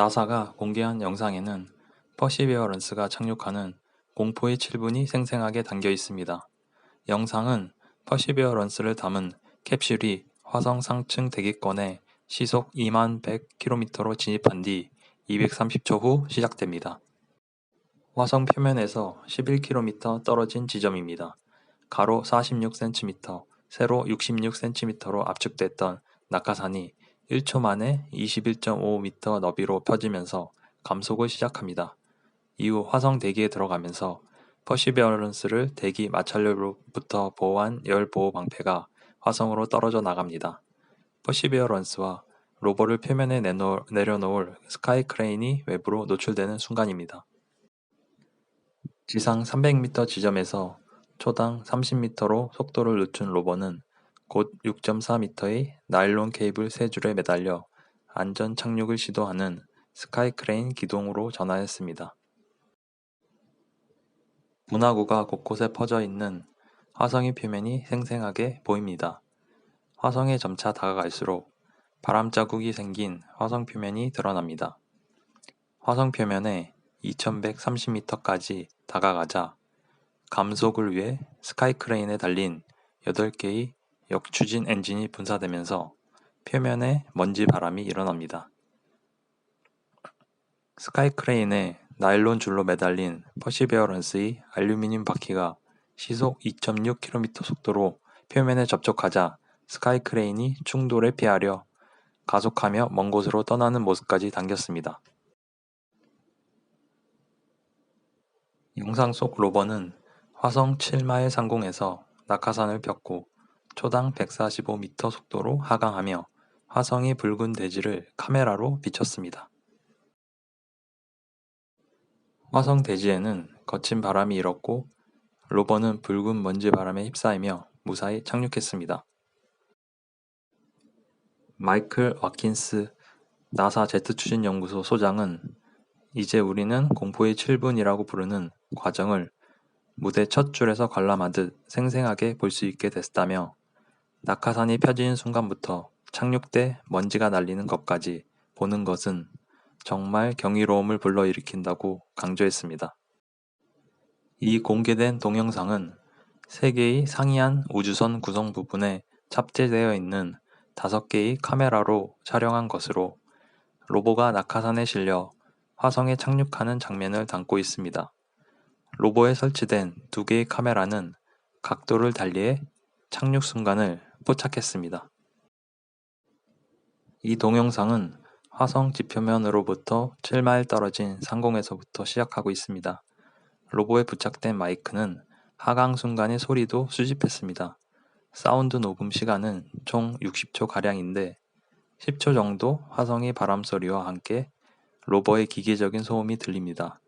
나사가 공개한 영상에는 퍼시비어런스가 착륙하는 공포의 7분이 생생하게 담겨 있습니다. 영상은 퍼시비어런스를 담은 캡슐이 화성 상층 대기권에 시속 2만 100km로 진입한 뒤 230초 후 시작됩니다. 화성 표면에서 11km 떨어진 지점입니다. 가로 46cm, 세로 66cm로 압축됐던 낙하산이 1초 만에 21.5m 너비로 펴지면서 감속을 시작합니다. 이후 화성 대기에 들어가면서 퍼시베어런스를 대기 마찰열로부터 보호한 열 보호 방패가 화성으로 떨어져 나갑니다. 퍼시베어런스와 로버를 표면에 내놓, 내려놓을 스카이 크레인이 외부로 노출되는 순간입니다. 지상 300m 지점에서 초당 30m로 속도를 늦춘 로버는 곧 6.4m의 나일론 케이블 세 줄에 매달려 안전 착륙을 시도하는 스카이 크레인 기동으로 전환했습니다. 분화구가 곳곳에 퍼져 있는 화성의 표면이 생생하게 보입니다. 화성에 점차 다가갈수록 바람 자국이 생긴 화성 표면이 드러납니다. 화성 표면에 2130m까지 다가가자 감속을 위해 스카이 크레인에 달린 8개의 역추진 엔진이 분사되면서 표면에 먼지 바람이 일어납니다. 스카이 크레인에 나일론 줄로 매달린 퍼시베어런스의 알루미늄 바퀴가 시속 2.6km 속도로 표면에 접촉하자 스카이 크레인이 충돌에 피하려 가속하며 먼 곳으로 떠나는 모습까지 담겼습니다. 영상 속 로버는 화성 7마일 상공에서 낙하산을 폈고 초당 145m 속도로 하강하며 화성의 붉은 대지를 카메라로 비췄습니다. 화성 대지에는 거친 바람이 일었고 로버는 붉은 먼지 바람에 휩싸이며 무사히 착륙했습니다. 마이클 와킨스 나사 제트 추진 연구소 소장은 이제 우리는 공포의 7분이라고 부르는 과정을 무대 첫 줄에서 관람하듯 생생하게 볼 수 있게 됐다며 낙하산이 펴지는 순간부터 착륙 때 먼지가 날리는 것까지 보는 것은 정말 경이로움을 불러일으킨다고 강조했습니다. 이 공개된 동영상은 세개의 상이한 우주선 구성 부분에 탑재되어 있는 다섯 개의 카메라로 촬영한 것으로 로보가 낙하산에 실려 화성에 착륙하는 장면을 담고 있습니다. 로보에 설치된 두 개의 카메라는 각도를 달리해 착륙 순간을 포착했습니다. 이 동영상은 화성 지표면으로부터 7마일 떨어진 상공에서부터 시작하고 있습니다. 로보에 부착된 마이크는 하강 순간의 소리도 수집했습니다. 사운드 녹음 시간은 총 60초 가량인데 10초 정도 화성의 바람 소리와 함께 로버의 기계적인 소음이 들립니다.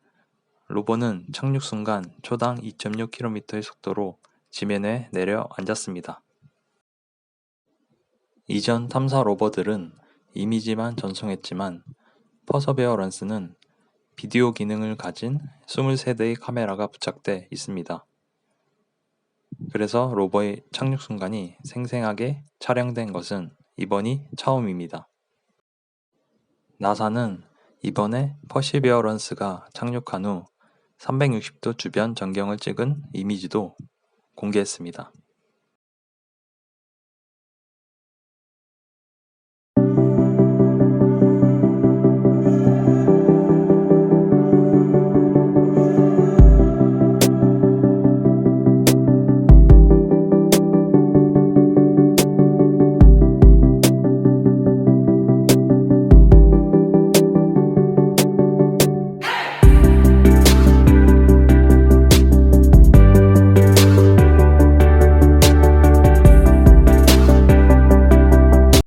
로버는 착륙 순간 초당 2.6km의 속도로 지면에 내려 앉았습니다. 이전 탐사 로버들은 이미지만 전송했지만 퍼서베어런스는 비디오 기능을 가진 23대의 카메라가 부착돼 있습니다. 그래서 로버의 착륙 순간이 생생하게 촬영된 것은 이번이 처음입니다. 나사는 이번에 퍼시베어런스가 착륙한 후 360도 주변 전경을 찍은 이미지도 공개했습니다.